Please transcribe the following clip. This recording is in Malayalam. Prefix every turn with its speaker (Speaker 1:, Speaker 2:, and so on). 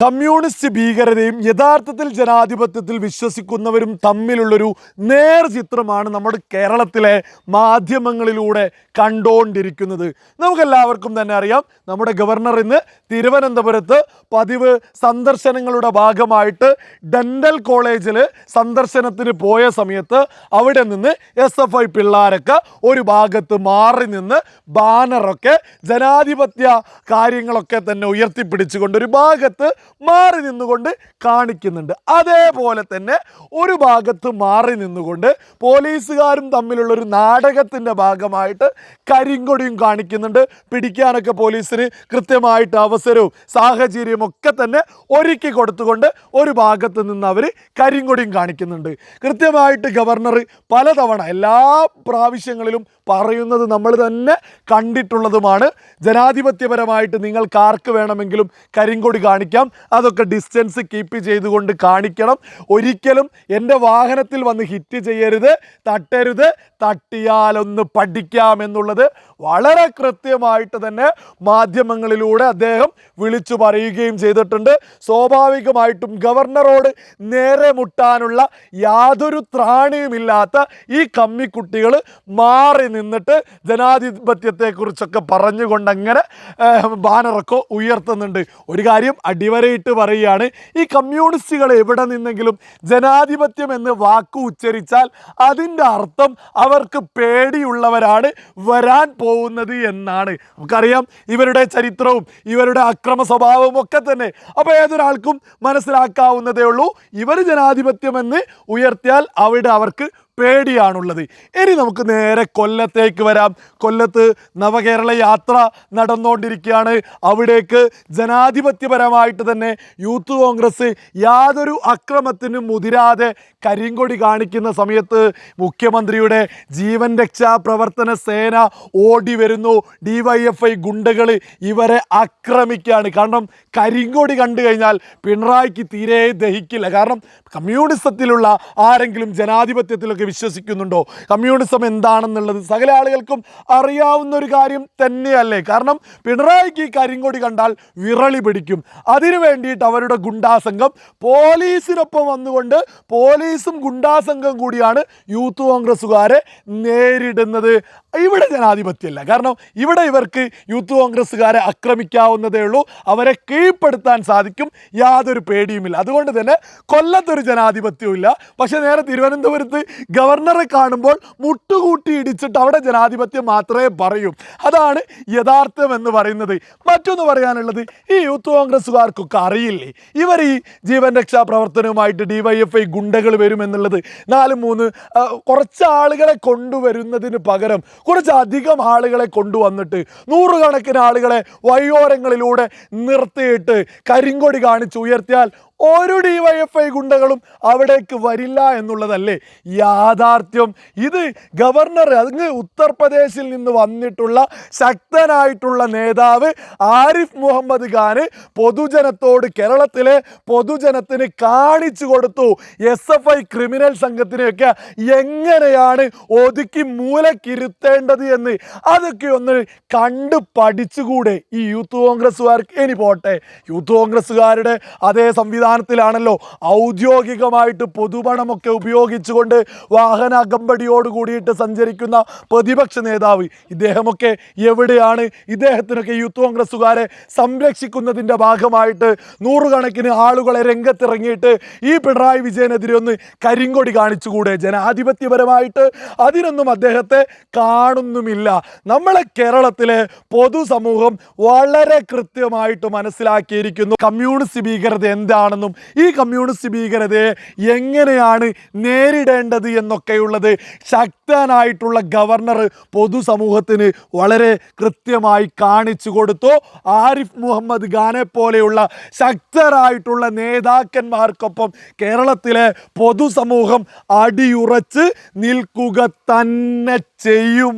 Speaker 1: കമ്മ്യൂണിസ്റ്റ് ഭീകരതയും യഥാർത്ഥത്തിൽ ജനാധിപത്യത്തിൽ വിശ്വസിക്കുന്നവരും തമ്മിലുള്ളൊരു നേർ ചിത്രമാണ് നമ്മുടെ കേരളത്തിലെ മാധ്യമങ്ങളിലൂടെ കണ്ടുകൊണ്ടിരിക്കുന്നത് നമുക്കെല്ലാവർക്കും തന്നെ അറിയാം നമ്മുടെ ഗവർണർ ഇന്ന് തിരുവനന്തപുരത്ത് പതിവ് സന്ദർശനങ്ങളുടെ ഭാഗമായിട്ട് ഡെന്റൽ കോളേജിൽ സന്ദർശനത്തിന് പോയ സമയത്ത് അവിടെ നിന്ന് എസ് എഫ് ഐ പിള്ളേരൊക്കെ ഒരു ഭാഗത്ത് മാറി നിന്ന് ബാനറൊക്കെ ജനാധിപത്യ കാര്യങ്ങളൊക്കെ തന്നെ ഉയർത്തിപ്പിടിച്ചുകൊണ്ട് ഒരു ഭാഗത്ത് മാറി നിന്നുകൊണ്ട് കാണിക്കുന്നുണ്ട്. അതേപോലെ തന്നെ ഒരു ഭാഗത്ത് മാറി നിന്നുകൊണ്ട് പോലീസുകാരും തമ്മിലുള്ള ഒരു നാടകത്തിന്റെ ഭാഗമായിട്ട് കരിങ്കൊടിയും കാണിക്കുന്നുണ്ട്. പിടിക്കാനൊക്കെ പോലീസിന് കൃത്യമായിട്ട് അവസരവും സാഹചര്യവും ഒക്കെ തന്നെ ഒരുക്കി കൊടുത്തുകൊണ്ട് ഒരു ഭാഗത്ത് നിന്ന് അവർ കരിങ്കൊടിയും കാണിക്കുന്നുണ്ട്. കൃത്യമായിട്ട് ഗവർണർ പലതവണ എല്ലാ പ്രാവശ്യങ്ങളിലും പറയുന്നത് നമ്മൾ തന്നെ കണ്ടിട്ടുള്ളതുമാണ്. ജനാധിപത്യപരമായിട്ട് നിങ്ങൾക്ക് ആർക്ക് വേണമെങ്കിലും കരിങ്കൊടി കാണിക്കാം. അതൊക്കെ ഡിസ്റ്റൻസ് കീപ്പ് ചെയ്തുകൊണ്ട് കാണിക്കണം. ഒരിക്കലും എന്റെ വാഹനത്തിൽ വന്ന് ഹിറ്റ് ചെയ്യരുത് തട്ടരുത് തട്ടിയാലൊന്ന് പഠിക്കാം എന്നുള്ളത് വളരെ കൃത്യമായിട്ട് തന്നെ മാധ്യമങ്ങളിലൂടെ അദ്ദേഹം വിളിച്ചു പറയുകയും ചെയ്തിട്ടുണ്ട്. സ്വാഭാവികമായിട്ടും ഗവർണറോട് നേരെ മുട്ടാനുള്ള യാതൊരു ത്രാണിയുമില്ലാത്ത ഈ കമ്മിക്കുട്ടികൾ മാറി നിന്നിട്ട് ജനാധിപത്യത്തെക്കുറിച്ചൊക്കെ പറഞ്ഞുകൊണ്ട് അങ്ങനെ ഏഹ്, ബാനറൊക്കെ ഉയർത്തുന്നുണ്ട്. ഒരു കാര്യം അടിവരയിട്ട് പറയുകയാണ് ഈ കമ്മ്യൂണിസ്റ്റുകൾ എവിടെ നിന്നെങ്കിലും ജനാധിപത്യം എന്ന് വാക്കു ഉച്ചരിച്ചാൽ അതിന്റെ അർത്ഥം അവർക്ക് പേടിയുള്ളവരാണ്. വരാൻ പോകുന്നത് എന്നാണ്. നമുക്കറിയാം ഇവരുടെ ചരിത്രവും ഇവരുടെ അക്രമ സ്വഭാവവും ഒക്കെ തന്നെ. അപ്പോൾ ഏതൊരാൾക്കും മനസ്സിലാക്കാവുന്നതേ ഉള്ളൂ. ഇവർ ജനാധിപത്യമെന്ന് ഉയർത്തിയാൽ അവിടെ അവർക്ക് പേടിയാണുള്ളത്. ഇനി നമുക്ക് നേരെ കൊല്ലത്തേക്ക് വരാം. കൊല്ലത്ത് നവകേരള യാത്ര നടന്നുകൊണ്ടിരിക്കുകയാണ് അവിടേക്ക് ജനാധിപത്യപരമായിട്ട് തന്നെ യൂത്ത് കോൺഗ്രസ് യാതൊരു അക്രമത്തിനും മുതിരാതെ കരിങ്കൊടി കാണിക്കുന്ന സമയത്ത് മുഖ്യമന്ത്രിയുടെ ജീവൻ രക്ഷാ പ്രവർത്തന സേന ഓടി വരുന്നു. ഡിവൈഎഫ്ഐ ഗുണ്ടകൾ ഇവരെ ആക്രമിക്കുകയാണ്. കാരണം കരിങ്കൊടി കണ്ടു കഴിഞ്ഞാൽ പിണറായിക്ക് തീരെ ദഹിക്കില്ല. കാരണം കമ്മ്യൂണിസത്തിലുള്ള ആരെങ്കിലും ജനാധിപത്യത്തിലൊക്കെ വിശ്വസിക്കുന്നുണ്ടോ? കമ്മ്യൂണിസം എന്താണെന്നുള്ളത് സകല ആളുകൾക്കും അറിയാവുന്ന ഒരു കാര്യം തന്നെയല്ലേ. കാരണം പിണറായിക്ക് ഈ കരിങ്കൊടി കണ്ടാൽ വിറളി പിടിക്കും. അതിനു വേണ്ടിയിട്ട് അവരുടെ ഗുണ്ടാസംഘം പോലീസിനൊപ്പം വന്നുകൊണ്ട് പോലീസും ഗുണ്ടാസംഘം കൂടിയാണ് യൂത്ത് കോൺഗ്രസ്സുകാരെ നേരിടുന്നത്. ഇവിടെ ജനാധിപത്യമല്ല കാരണം ഇവിടെ ഇവർക്ക് യൂത്ത് കോൺഗ്രസ്സുകാരെ ആക്രമിക്കാവുന്നതേ ഉള്ളൂ. അവരെ കീഴ്പ്പെടുത്താൻ സാധിക്കും. യാതൊരു പേടിയുമില്ല. അതുകൊണ്ട് തന്നെ കൊല്ലത്തൊരു ജനാധിപത്യവും ഇല്ല പക്ഷേ നേരെ തിരുവനന്തപുരത്ത് ഗവർണറെ കാണുമ്പോൾ മുട്ടുകൂട്ടി ഇടിച്ചിട്ട് അവിടെ ജനാധിപത്യം മാത്രമേ പറയൂ. അതാണ് യഥാർത്ഥം എന്ന് പറയുന്നത്. മറ്റൊന്ന് പറയാനുള്ളത് ഈ യൂത്ത് കോൺഗ്രസ്സുകാർക്കൊക്കെ അറിയില്ലേ? ഇവർ ഈ ജീവൻ രക്ഷാ പ്രവർത്തനവുമായിട്ട് ഡിവൈഎഫ്ഐ ഗുണ്ടകൾ വരുമെന്നുള്ളത് നാല് മൂന്ന് കുറച്ച് ആളുകളെ കൊണ്ടുവരുന്നതിന് പകരം കുറച്ച് അധികം ആളുകളെ കൊണ്ടുവന്നിട്ട് നൂറുകണക്കിന് ആളുകളെ വഴിയോരങ്ങളിലൂടെ നിർത്തിയിട്ട് കരിങ്കൊടി കാണിച്ച് ഉയർത്തിയാൽ ഒരു ഡി വൈ എഫ് ഐ ഗുണ്ടകളും അവിടേക്ക് വരില്ല എന്നുള്ളതല്ലേ യാഥാർത്ഥ്യം. ഇത് ഗവർണർ അങ്ങ് ഉത്തർപ്രദേശിൽ നിന്ന് വന്നിട്ടുള്ള ശക്തനായിട്ടുള്ള നേതാവ് ആരിഫ് മുഹമ്മദ് ഖാന് പൊതുജനത്തോട് കേരളത്തിലെ പൊതുജനത്തിന് കാണിച്ചു കൊടുത്തു. എസ് എഫ് ഐ ക്രിമിനൽ സംഘത്തിനെയൊക്കെ എങ്ങനെയാണ് ഒതുക്കി മൂലക്കിരുത്തേണ്ടത് എന്ന് അതൊക്കെ ഒന്ന് കണ്ട് പഠിച്ചുകൂടെ ഈ യൂത്ത് കോൺഗ്രസ്സുകാർക്ക്. ഇനി പോട്ടെ. യൂത്ത് കോൺഗ്രസ്സുകാരുടെ അതേ സംവിധാനത്തിലാണല്ലോ ഔദ്യോഗികമായിട്ട് പൊതുപണമൊക്കെ ഉപയോഗിച്ചുകൊണ്ട് വാഹന അകമ്പടിയോട് കൂടിയിട്ട് സഞ്ചരിക്കുന്ന പ്രതിപക്ഷ നേതാവ്. ഇദ്ദേഹമൊക്കെ എവിടെയാണ്? ഇദ്ദേഹത്തിനൊക്കെ യൂത്ത് കോൺഗ്രസ്സുകാരെ സംരക്ഷിക്കുന്നതിന്റെ ഭാഗമായിട്ട് നൂറുകണക്കിന് ആളുകളെ രംഗത്തിറങ്ങിയിട്ട് ഈ പിണറായി വിജയനെതിരെ ഒന്ന് കരിങ്കൊടി കാണിച്ചുകൂടെ? ജനാധിപത്യപരമായിട്ട് അതിനൊന്നും അദ്ദേഹത്തെ കാണുന്നുമില്ല. നമ്മളെ കേരളത്തിലെ പൊതുസമൂഹം വളരെ കൃത്യമായിട്ട് മനസ്സിലാക്കിയിരിക്കുന്നു. കമ്മ്യൂണിസ്റ്റ് ഭീകരത എന്താണെന്നും ഈ കമ്മ്യൂണിസ്റ്റ് ഭീകരതയെ എങ്ങനെയാണ് നേരിടേണ്ടത് എന്നൊക്കെയുള്ളത് ശക്തനായിട്ടുള്ള ഗവർണർ പൊതുസമൂഹത്തിന് വളരെ കൃത്യമായി കാണിച്ചു കൊടുത്തു. ആരിഫ് മുഹമ്മദ് ഖാനെ പോലെയുള്ള ശക്തരായിട്ടുള്ള നേതാക്കന്മാർക്കൊപ്പം കേരളത്തിലെ പൊതുസമൂഹം അടിയുറച്ച് നിൽക്കുക തന്നെ ചെയ്യും.